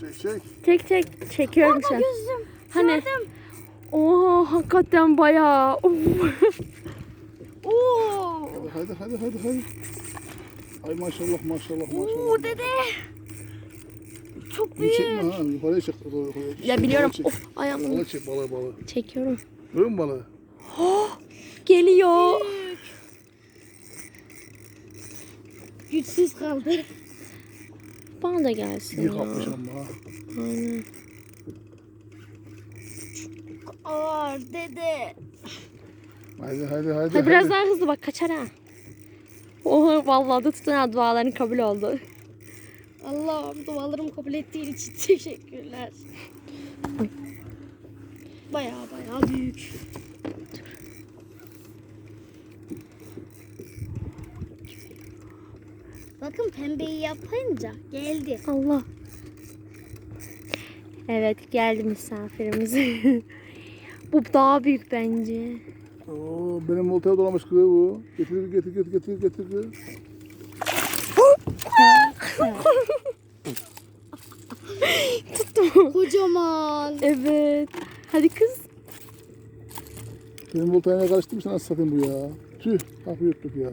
geliyor. Çek çek. Tek tek çekiyorum şu an. Gözüm. Hani? Gördüm. Oha hakikaten bayağı. Of. Oo. Hadi hadi hadi hadi. Ay maşallah maşallah maşallah. Oo dede. Çok büyük. çekme ha. Yukarıya çek. Ya Çek, biliyorum. Çek. Of ayağımı Balığı çek balığı balığı. çekiyorum. Görüyor musun balığı? Geliyor. Büyük. Güçsüz kaldı. Bana da gelsin İyi ya. kapmış ama. Aynen. Ağır dede. Hadi hadi hadi. Hadi biraz daha hızlı bak kaçar ha. Oha vallahi da tutun ha duaların kabul oldu. Allah'ım dualarımı kabul ettiğin için teşekkürler. Baya baya büyük. Bakın pembeyi yapınca geldi. Allah. Evet geldi misafirimiz. Bu daha büyük bence. Oo, benim oltaya dolamış kız bu. Getir getir getir getir getir. getir. Kocaman. Evet. Hadi kız. Benim oltaya ne karıştı mı sana satayım bu ya. Tüh kapı yuttuk ya.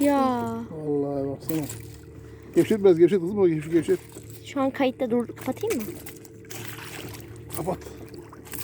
Ya. Vallahi baksana. Gevşet biraz gevşet kızım o gevşet gevşet. Şu an kayıtta dur. Kapatayım mı? Kapat.